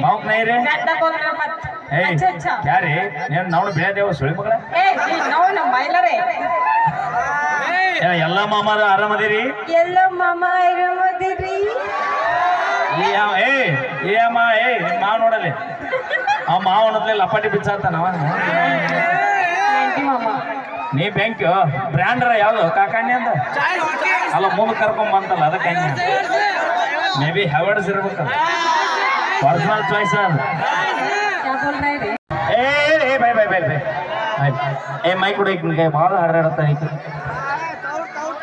ಮತ್ ಏಯ್ ಅಚ್ಚ ಅಚ್ಚ. ಯಾರಿ? ನೀನ್ ನಾವು ಬೆಳೆದೇವ ಸುಳಿ ಮಗಳ? ಏ ಎಲ್ಲ ಮಾಮಾರ ಆರಾಮದಿರಿ? ಎಲ್ಲ ಮಾಮ ಆರಾಮದಿರಿ. ಏ ಏ ಮಾವ ನೋಡಲಿ ಆ ಮಾವನತ್ಲೆ ಲಪಾಟಿ ಬಿಚ್ಚಾತಾನವ ನೀ ಬ್ಯಾಂಕ್ ಬ್ರ್ಯಾಂಡ್ರ ಯಾವ್ದು? ಕಾಕಾಣಿ ಅಂತ ಅಲ್ಲ ಮುಂದೆ ಕರ್ಕೊಂಡ್ ಬಂತಲ್ಲ ಅದಕ್ಕೆ ಮೇ ಬಿ ಹೆವರ್ಡ್ಸ್ ಇರ್ಬೇಕು ಪರ್ಸನಲ್ ಚಾಯ್ಸ್ ಅದ क्या बोल रहे रे ಏ ಏ ಬೈ ಬೈ ಬೈ ಬೈ ಆಯ್ತ್. ಏ ಮೈ ಕೂಡ ಈಗ ಭಾಳ ಹಾಡಾಡತ್ತ ಐತಿ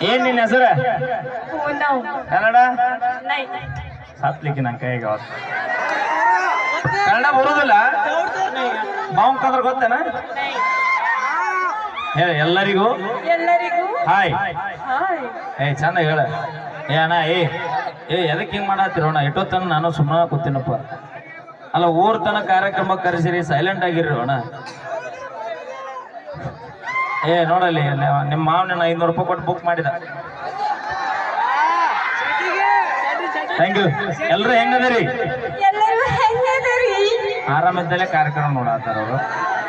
ಏನ್ ನಿನ್ನ ಹೆಸರು पूनम ಕನ್ನಡ नहीं ಸಾತ್ಲಿಕ್ಕೆ ನನ್ನ ಕೈಗೆ ಅವತ್ತು ಕನ್ನಡ ಬರೋದಿಲ್ಲ ಮಾವಂಕಂದ್ರೆ ಗೊತ್ತೇನ नहीं ಹೇಳ ಎಲ್ಲರಿಗೂ ಎಲ್ಲರಿಗೂ ಹಾಯ್ ಹಾಯ್ ಏ ಚಂದ ಹೇಳ ಏ ಅಣ್ಣ ಏ ಏ ಎದಕ್ಕೆ ಹಿಂಗೆ ಮಾಡತ್ತಿರೋಣ ಎಷ್ಟೊತ್ತನ ನಾನು ಸುಮ್ಮನೆ ಕೂತೀನಪ್ಪ. ಅಲ್ಲ ಊರ್ ತನ ಕಾರ್ಯಕ್ರಮ ಕರೆಸಿರಿ ಸೈಲೆಂಟ್ ಆಗಿರೋಣ ಅಣ್ಣ ಏ ನೋಡಲಿ ನಿಮ್ಮ ಮಾವನ ಐನೂರು ರೂಪಾಯಿ ಕೊಟ್ಟು ಬುಕ್ ಮಾಡಿದ. ಥ್ಯಾಂಕ್ ಯು ಎಲ್ಲರೂ ಹೆಂಗದರಿ? ಆರಾಮಿದ್ದಲ್ಲೇ ಕಾರ್ಯಕ್ರಮ ನೋಡತ್ತಾರ ಅವರು.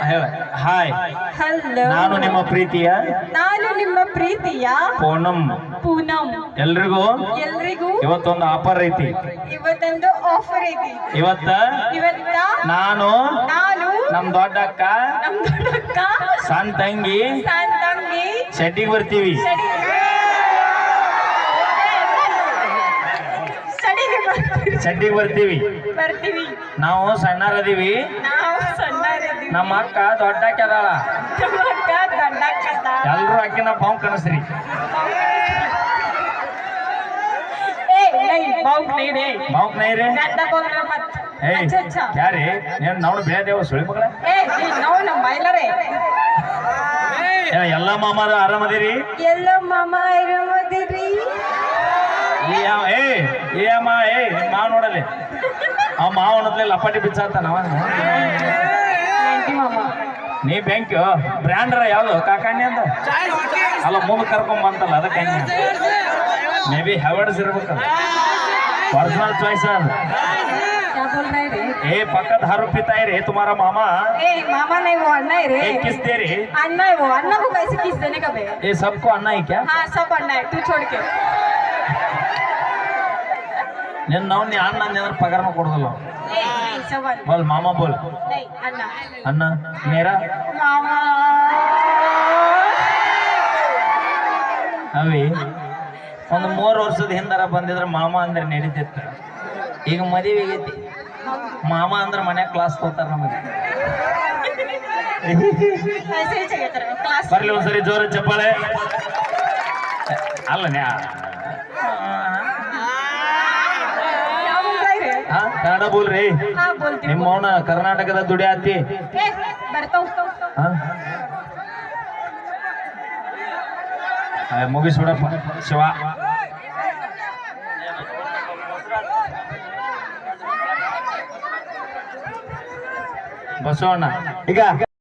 ಹಾಯ್ ಹಲೋ ನಾನು ನಿಮ್ಮ ಪ್ರೀತಿಯ ನಾನು ನಿಮ್ಮ ಪ್ರೀತಿಯ ಪೂನಂ. ಪೂನಂ. ಎಲ್ರಿಗೂ ಎಲ್ರಿಗೂ ಇವತ್ತೊಂದು ಆಫರ್ ಐತಿ. ಇವತ್ತೊಂದು ಆಫರ್ ಐತಿ. ಇವತ್ತ ಇವತ್ತ ನಾನು ನಾನು ನಮ್ ದೊಡ್ಡ ಅಕ್ಕ ನಮ್ ದೊಡ್ಡಕ್ಕ ಸಣ್ಣ ತಂಗಿ ಸಣ್ಣ ತಂಗಿ ಶೆಟ್ಟಿಗೆ ಬರ್ತೀವಿ. ಶೆಟ್ಟಿಗೆ ಬರ್ತೀವಿ. ಬರ್ತೀವಿ. ನಾವು ಸಣ್ಣರದೀವಿ. ನಮ್ಮ ಅಕ್ಕ ದೊಡ್ಡ ಅದಾಳ. ದೊಡ್ಡಕ್ಕ. ಎಲ್ರು ಅಕ್ಕಿನ ಬಾವು ಕನಸ್ರಿ ಏಯ್ ಅಚ್ಚ ಯಾರಿ? ನೀನ್ ನೋಡು ಬೇದೇವ ಸುಳಿ ಮಗಳ? ಎಲ್ಲ ಮಾಮಾರ ಆರಾಮದಿರಿ ಎಲ್ಲ ಮಾಮ ಆರಾಮದಿರಿ ಏ ಮಾ ಅಮ್ಮ ಏ ಮಾವ ನೋಡಲಿ ಆ ಮಾವನತ್ಲೆ ಲಪಾಟಿ ಬಿಚ್ಚಾತಾನವ ಮಾಮ ನೀ ಬ್ಯಾಂಕ್ ಬ್ರ್ಯಾಂಡ್ರ ಯಾವ್ದು ಕಾಕಣ್ಣಿ ಅಂದ ಅಲ್ಲ ಮುಂದೆ ಕರ್ಕೊಂಡ್ ಬಂತಲ್ಲ ಅದಕ್ಕೆ ಮೇ ಬಿ ಹೆವರ್ಡ್ಸ್ ಇರ್ಬೇಕು ಪರ್ಸನಲ್ ಚಾಯ್ಸ್ ಅದ क्या बोल रहे रे ಏ ಪಕ್ಕದ ಹಾರು ಪಿತಾಯಿ ರೇ ತುಮಾರ ಮಾಮ ए मामा नहीं वो अन्ना है रे ಏ ಕಿಸ್ತೆ ರೀ अन्ना है वो अन्ना को कैसे किस देने का बे ಏ ಸಬ್ಕೋ ಅನ್ನ ಐ ಕ್ಯಾ हाँ सब अन्ना है तू छोड़ के ನಿನ್ನ ನಾವು ನೀ ಅನ್ನ ಅಂದ್ರ ಪಗಾರನ ಕೊಡೋದಿಲ್ಲ ए બોલ મામા બોલ ಅಣ್ಣ. ನೇರ. ಅವಿ ಒಂದು ಮೂರು ವರ್ಷದ ಹಿಂದಾರ ಬಂದಿದ್ರೆ ಮಾಮ ಅಂದ್ರೆ ನಡೀತಿತ್ತು. ಈಗ ಮದುವೆ ಆಗೈತಿ. ಮಾಮ ಅಂದ್ರೆ ಮನ್ಯಾಗ ಕ್ಲಾಸ್ ತಗೋತಾರ ನಮಗೆ. ಬರ್ಲಿ ಒಂದ್ಸರಿ ಜೋರ ಚಪ್ಪಾಳೆ. ಅಲ್ಲ ನ್ಯಾ ಕನ್ನಡ ಬೋಲ್ರಿ ನಿಮ್ಮ ಅವನ ಕರ್ನಾಟಕದ ದುಡಿ ಆತಿ ಮುಗಿಸ್ಬಿಡಪ್ಪ. ಶಿವ. ಬಸವಣ್ಣ. ಈಗ